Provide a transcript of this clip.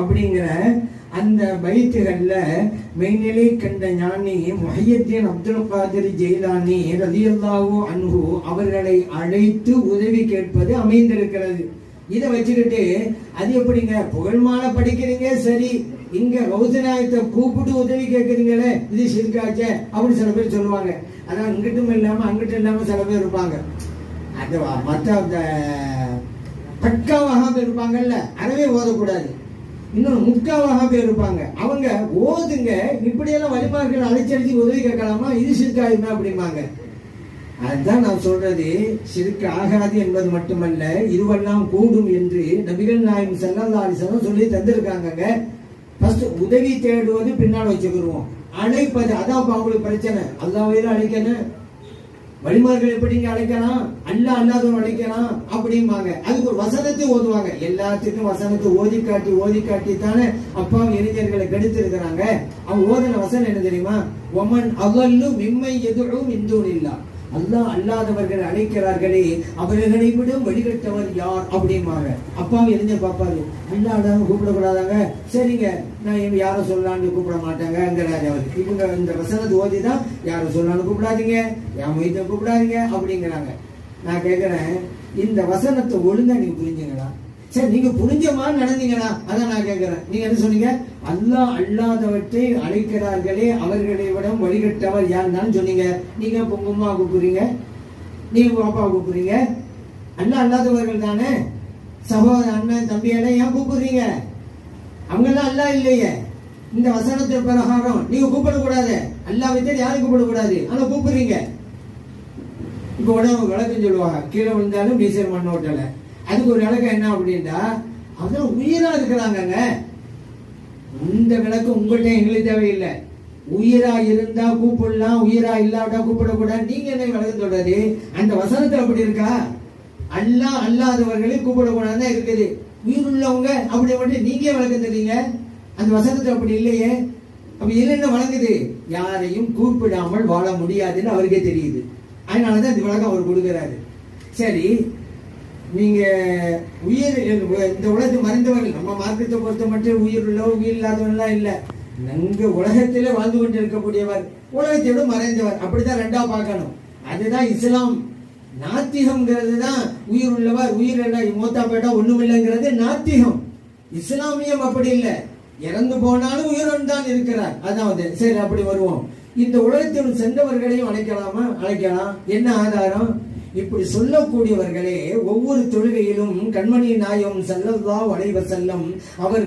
அப்படிங்கிற அந்த பைத்துகள்ல மெய்நிலை கண்ட ஞானி முஹையத்தீன் அப்துல் காதிர் ஜெயிலானி ரலியல்லாவோ அன்ஹு அவர்களை அழைத்து உதவி கேட்பது அமைந்திருக்கிறது. இதை வச்சுக்கிட்டு அது எப்படிங்க? புகழ்மால படிக்கிறீங்க? சரி. இங்க கௌசநாயத்தை கூப்பிட்டு உதவி கேட்குறீங்களே. இது சிறுக்காச்சே அப்படின்னு சில பேர் சொல்லுவாங்க. அதான் இங்கிட்டும் இல்லாம அங்கிட்டும் இல்லாம சில பேர் இருப்பாங்க. அது மற்ற அந்த பட்காவாக இருப்பாங்கல்ல அறவே ஓதக்கூடாது. இன்னும் முக்காவாக பேர் இருப்பாங்க. அவங்க ஓதுங்க இப்படியெல்லாம் வழிமார்கள் அழைச்சடிச்சு உதவி கேட்கலாமா? இது சிறுக்காயுமே அப்படிம்பாங்க. அதுதான் நான் சொல்றது. சிறுக்கு ஆகாது என்பது மட்டுமல்ல இதுவெல்லாம் கூடும் என்று நபிகள் நாயகம் செல்லல்லா அலிசனம் சொல்லி தந்திருக்காங்கங்க. ஃபர்ஸ்ட் உதவி தேடுவது பின்னால் வச்சுக்கிடுவோம் அழைப்பது அதான் அவங்களுக்கு பிரச்சனை. அல்லாவையில அழைக்கணும். வழிமார்கள் எப்படிங்க அழைக்கலாம் அல்லா அல்லாதவன் அழைக்கலாம் அப்படிம்பாங்க. அதுக்கு ஒரு வசனத்தை ஓதுவாங்க. எல்லாத்துக்கும் வசனத்தை ஓதி காட்டி ஓதி காட்டி தானே அப்பா இளைஞர்களை கெடுத்திருக்கிறாங்க. அவங்க ஓதின வசனம் என்ன தெரியுமா? ஒமன் அவல்லு மிம்மை எதுவும் இந்தூர் இல்லா அல்லாஹ் அல்லாதவர்கள் அழைக்கிறார்களே அவர்களை விட வழிகட்டவர் யார் அப்படிம்பாங்க. அப்பாவும் எரிஞ்ச பாப்பாரு அல்லா கூப்பிடக்கூடாதாங்க? சரிங்க நான் யாரும் சொல்லலான்னு கூப்பிட மாட்டாங்கிறாரு அவர். இவங்க இந்த வசனத்தை ஓதி தான் யாரும் சொல்லலான்னு கூப்பிடாதீங்க என் மொய்த்தை கூப்பிடாதீங்க அப்படிங்கிறாங்க. நான் கேட்கிறேன் இந்த வசனத்தை ஒழுங்கா நீங்க புரிஞ்சுங்களா சரி நீங்க புரிஞ்சமான்னு நடந்தீங்கன்னா அதான் நான் கேட்கிறேன் நீங்க என்ன சொன்னீங்க? அல்லாஹ் அல்லாதவற்றை அழைக்கிறார்களே அவர்களை விட வழிகட்டவர் யாருன்னு சொன்னீங்க. நீங்க இப்ப உங்க அம்மா கூப்பிடுறீங்க நீங்க பாப்பா கூப்பிடுறீங்க அல்லா அல்லாதவர்கள் தானே. சகோதர அண்ணன் தம்பி எல்லாம் ஏன் கூப்பிடுறீங்க? அவங்கெல்லாம் அல்லா இல்லையே. இந்த வசனத்தின் பிரகாரம் நீங்க கூப்பிடக்கூடாது. அல்லா விட்டு யாரும் கூப்பிடக்கூடாது. ஆனா கூப்பிடுறீங்க. இப்போ உடனே விளக்கம் சொல்லுவாங்க. கீழே விழுந்தாலும் டீசல் மண்ண ஓட்டலை அதுக்கு ஒரு விளக்கம் என்ன அப்படின்னா அதான் உயிரா இருக்கிறாங்கங்க. இந்த விளக்கம் உங்கள்கிட்ட எங்களுக்கு தேவையில்லை. உயிரா இருந்தா கூப்பிடலாம் உயிரா இல்லாவிட்டா கூப்பிடக்கூடாது. நீங்க என்ன விளக்கம் சொல்றது? அந்த வசனத்துல அப்படி இருக்கா? அல்லா அல்லாதவர்களை கூப்பிடக்கூடாதுதான் இருக்குது. உயிர் உள்ளவங்க அப்படி மட்டும் நீங்க விளக்கம் தெரியுங்க அந்த வசனத்துல அப்படி இல்லையே. அப்ப இல்லைன்னு வழங்குது யாரையும் கூப்பிடாமல் வாழ முடியாதுன்னு அவருக்கே தெரியுது. அதனாலதான் இந்த விளக்கம் அவர் கொடுக்கிறாரு. சரி நீங்கள் உயிர் இந்த உலகத்தை மறைந்தவர்கள் நம்ம மார்க்கத்தை பொறுத்த மட்டும் உயிர் உள்ளவ உயிர் இல்லாதவன்லாம் இல்லை. நன்கு உலகத்திலே வாழ்ந்து கொண்டு இருக்கக்கூடியவர் உலகத்தை விட மறைந்தவர். அப்படிதான் ரெண்டா பார்க்கணும். அதுதான் இஸ்லாம். நாத்திகம்ங்கிறது தான் உயிர் உள்ளவர் உயிர் இல்லை மூத்தா போயிட்டா ஒன்றும் இல்லைங்கிறது நாத்திகம். இஸ்லாமியம் அப்படி இல்லை. இறந்து போனாலும் உயிரோடு தான் இருக்கிறார். அதாவது சரி அப்படி வருவோம். இந்த உலகத்தில் சென்றவர்களையும் அழைக்கலாமா? அழைக்கலாம். என்ன ஆதாரம்? இப்படி சொல்லக்கூடியவர்களே ஒவ்வொரு தொழுகையிலும் கண்மணி நாயம் செல்லவா வளைவ செல்லம் அவர்